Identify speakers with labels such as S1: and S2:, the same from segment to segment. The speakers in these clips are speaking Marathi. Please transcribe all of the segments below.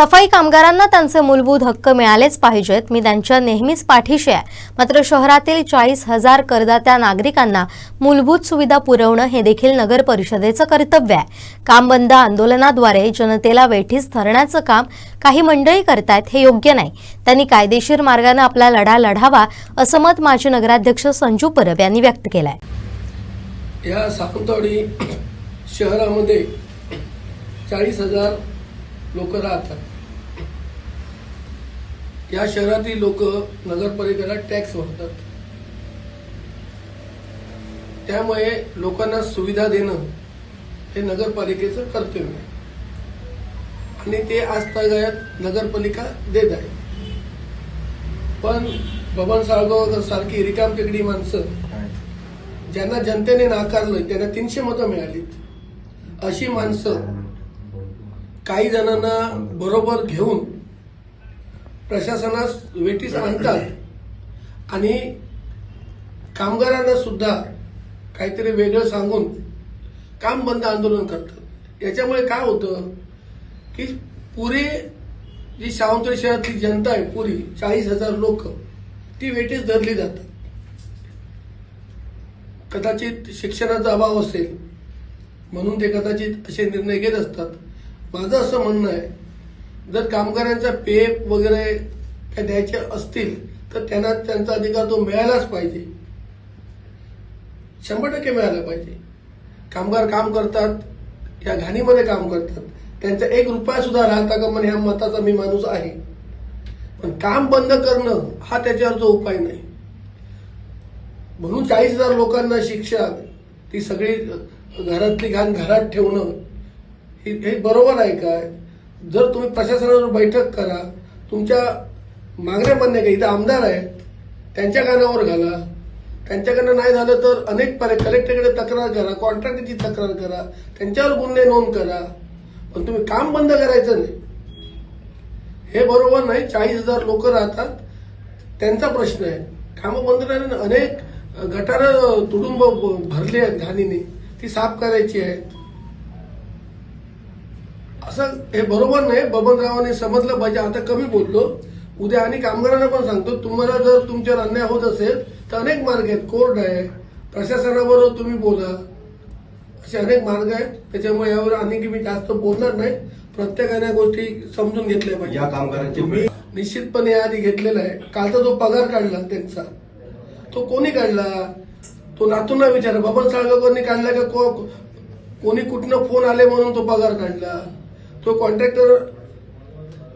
S1: सफाई कामगारांना त्यांचे मूलभूत हक्क मिळालेच पाहिजेत. मी त्यांच्या नेहमीच पाठीशी आहे. मात्र शहरातील चाळीस हजार करदात्या नागरिकांना मूलभूत सुविधा पुरवणं हे देखील नगर परिषदेचं कर्तव्य आहे. काम बंद आंदोलनाद्वारे जनतेला वेठीस धरण्याचं काम काही मंडळी करतायत हे योग्य नाही. त्यांनी कायदेशीर मार्गानं आपला लढा लढावा असं मत माजी नगराध्यक्ष संजू परब यांनी व्यक्त केलंय.
S2: या सावंतवाडी शहरामध्ये चाळीस हजार लोक राहतात. या शहरातील लोक नगरपालिकेला टॅक्स भरतात त्यामुळे लोकांना सुविधा देणं हे नगरपालिकेचं कर्तव्य आहे. आणि ते आजतागायत नगरपालिका देत आहे. पण बबन साळगावकर सारखी रिकाम टेकडी माणसं ज्यांना जनतेने नाकारलं त्यांना तीनशे मतं मिळालीत. अशी माणसं काही जणांना बरोबर घेऊन प्रशासनास वेटीस आणतात आणि कामगारांना सुद्धा काहीतरी वेगळं सांगून काम बंद आंदोलन करतात. याच्यामुळे काय होतं की पुरी जी सावंतवाडी शहरातली जनता आहे पुरी चाळीस हजार लोक ती वेटीस धरली जातात. कदाचित शिक्षणाचा अभाव असेल म्हणून ते कदाचित असे निर्णय घेत असतात. माझं असं म्हणणं आहे जर कामगारांचा पेप वगैरे त्या द्यायचे असतील तर त्यांना त्यांचा अधिकार तो मिळायलाच पाहिजे. शंभर टक्के मिळाला पाहिजे. कामगार काम करतात या घाणीमध्ये काम करतात. त्यांचा एक रुपया सुद्धा राहता का म्हणे ह्या मताचा मी माणूस आहे. पण काम बंद करणं हा त्याच्यावर जो उपाय नाही. म्हणून चाळीस हजार लोकांना शिक्षा ती सगळी घरातली घाण घरात ठेवणं हे बरोबर आहे काय जर तुम्ही प्रशासनावर बैठक करा तुमच्या मागण्या मान्य का इथं आमदार आहेत त्यांच्या कानावर घाला. त्यांच्याकडनं नाही झालं तर अनेक पर्याय कलेक्टरकडे तक्रार करा कॉन्ट्रॅक्टरची तक्रार करा त्यांच्यावर गुन्हे नोंद करा. पण तुम्ही काम बंद करायचं नाही. हे बरोबर नाही चाळीस हजार लोक राहतात. त्यांचा प्रश्न आहे. कामं बंद राहिले अनेक गटारं तुडुंब भरली आहेत घाणीने. ती साफ करायची आहेत. असं हे बरोबर नाही. बबनरावांनी समजलं पाहिजे. आता कमी बोललो. उद्या आणि कामगारांना पण सांगतो तुम्हाला जर तुमच्यावर अन्याय होत असेल तर अनेक मार्ग आहेत. कोर्ट आहे. प्रशासनाबरोबर तुम्ही बोला. असे अनेक मार्ग आहेत. त्याच्यामुळे यावर आणखी मी जास्त बोलणार नाही. प्रत्येकाने या गोष्टी समजून घेतल्या पाहिजे.
S3: या कामगारांची
S2: तुम्ही निश्चितपणे आधी घेतलेला आहे. कालचा जो पगार काढला त्यांचा. तो कोणी काढला? तो नातूंना विचारा. बबन साळगावकरनी काढला को- कोणी कुठनं फोन आले म्हणून तो पगार काढला? तो कॉन्ट्रॅक्टर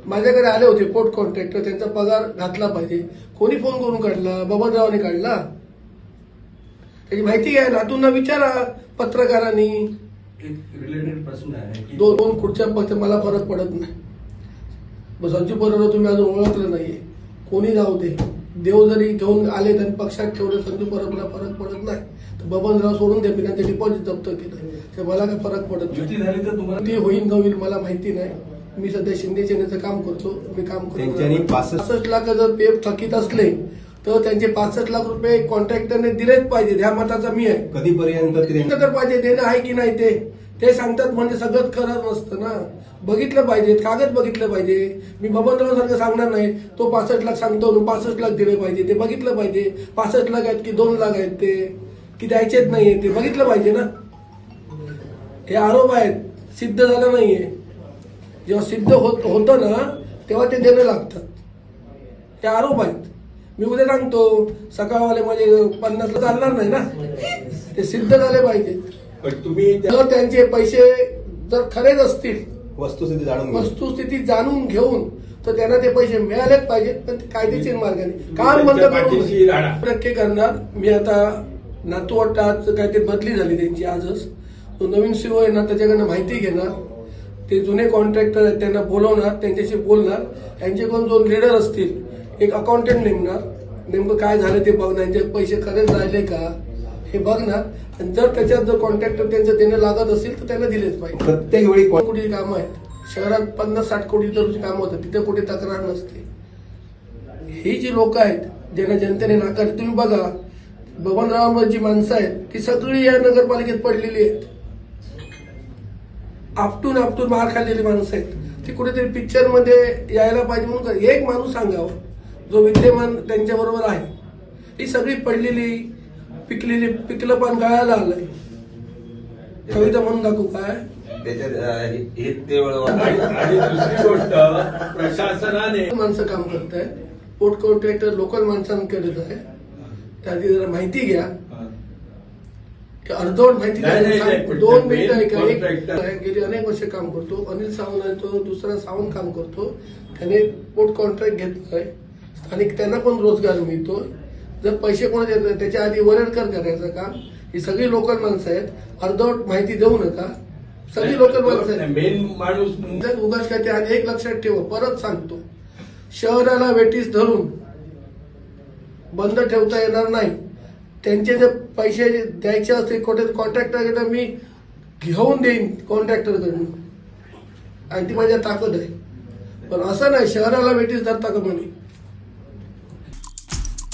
S2: माझ्याकडे आले होते पोर्ट कॉन्ट्रॅक्टर त्यांचा पगार घातला पाहिजे. कोणी फोन करून काढला? बबनरावने काढला. त्याची माहिती घ्या नातूंना विचारा पत्रकारांनी.
S3: रिलेटेड प्रश्न आहे की
S2: दोन दोन खुर्च्या पक्ष मला फरक पडत नाही. मग संजू बरोबर तुम्ही अजून ओळखलं नाहीये. कोणी जाऊ दे. देव जरी घेऊन आले तर पक्षात ठेवले संजू परबला फरक पडत नाही. तर बबनराव सोडून दे मी त्यांचे डिपॉझिट जप्त केलं. ते मला काय फरक पडत नाही.
S3: झाली तर तुम्हाला
S2: ती होईल न होईल मला माहिती नाही. मी सध्या शिंदे सेनेचं काम करतो मी काम करतो.
S3: पासष्ट-
S2: लाख जर पे थकीत असले तर त्यांचे पासष्ट लाख रुपये कॉन्ट्रॅक्टरने दिलेच पाहिजे ह्या मताचा मी आहे.
S3: कधीपर्यंत
S2: तर पाहिजे देणं आहे की नाही ते? ते सांगतात म्हणजे सगळं खरं नसतं ना. बघितलं पाहिजे कागद बघितलं पाहिजे. मी बबनराव सारखं सांगणार नाही. तो पासष्ट लाख सांगतो ना पासष्ट लाख दिले पाहिजे. ते बघितलं पाहिजे. पासष्ट लाख आहेत की दोन लाख आहेत ते. की द्यायचेच नाहीये ते. बघितलं पाहिजे ना. हे आरोप आहेत. सिद्ध झालं नाहीये. जेव्हा सिद्ध होत होतं ना तेव्हा ते देणं लागतात हे आरोप आहेत. मी उद्या सांगतो. सकाळवाले माझे पन्नासला चालणार नाही ना. ते सिद्ध झाले पाहिजे.
S3: पण तुम्ही
S2: जर त्यांचे पैसे जर खरेच असतील
S3: वस्तुस्थिती जाणून.
S2: वस्तुस्थिती जाणून घेऊन तर त्यांना ते पैसे मिळालेच पाहिजेत पण ते कायदेशीर मार्गाने. काम बंद. टक्के करणार. मी आता नातू वाटतं आज काहीतरी बदली झाली त्यांची आजच. तो नवीन सीओ आहे ना त्याच्याकडनं माहिती घेणार. ते जुने कॉन्ट्रॅक्टर आहेत त्यांना बोलवणार त्यांच्याशी बोलणार. त्यांच्याकडून दोन लीडर असतील एक अकाउंटंट नेमणार नेमकं काय झालं ते बघणार. त्यांचे पैसे खरेच राहिले का? हे बघणार आणि जर त्याच्यात जर कॉन्ट्रॅक्टर त्यांचं देणं लागत असेल तर त्यांना दिलेच पाहिजे.
S3: प्रत्येक वेळी कोण-
S2: कोटी कामं आहेत? शहरात पन्नास साठ कोटी तर कामं होतात तिथे कुठे तक्रार नसते. ही जी लोक आहेत ज्यांना जनतेने नाकार तुम्ही बघा बबनरावांवर जी माणसं आहेत ती सगळी या नगरपालिकेत पडलेली आहेत. आपटून आपटून मार खाल्लेली माणसं आहेत. ती कुठेतरी पिक्चरमध्ये यायला पाहिजे म्हणून का- एक माणूस सांगावा जो विद्यमान त्यांच्या बरोबर आहे. ही सगळी पडलेली पिकलेली पिकलं पण गळायला आलंय कविता म्हणून दाखवू काय?
S4: त्याच्यात अं, हे- हे तेवढं
S5: आणि आणि दुसरी गोष्ट प्रशासनाने
S2: माणसं काम करत पोर्ट कॉन्ट्रॅक्टर लोकल माणसांकडे आहे. त्याची जरा माहिती घ्या. की अर्धवट माहिती
S5: नाही, नाही,
S2: द्या.
S5: नाही, पण
S2: दोन
S5: ते
S2: मिनिटं
S5: main
S2: ऐका. एक
S5: contractor-
S2: आहे, गेली अनेक वर्ष काम करतो. अनिल सावंत आहे तो दुसरा सावंत काम करतो. त्याने पोर्ट कॉन्ट्रॅक्ट घेतलाय. स्थानिक त्यांना पण रोजगार मिळतो जर पैसे कोण देत नाही, त्याच्या आधी वरडकर करायचं काम ही सगळी लोकल माणसं आहेत. अर्धवट माहिती देऊ नका. सगळी लोकल माणसं आहेत.
S5: मेन माणूस
S2: उगाच काय ते आणि एक लक्षात ठेवा परत सांगतो. शहराला वेटीस धरून बंद ठेवता येणार नाही. त्यांचे जे पैसे द्यायचे असतील कुठे कॉन्ट्रॅक्टर मी घेऊन देईन कॉन्ट्रॅक्टरकडून आणि ती माझ्या ताकद आहे. पण असं नाही शहराला वेटीस धरता का म्हणे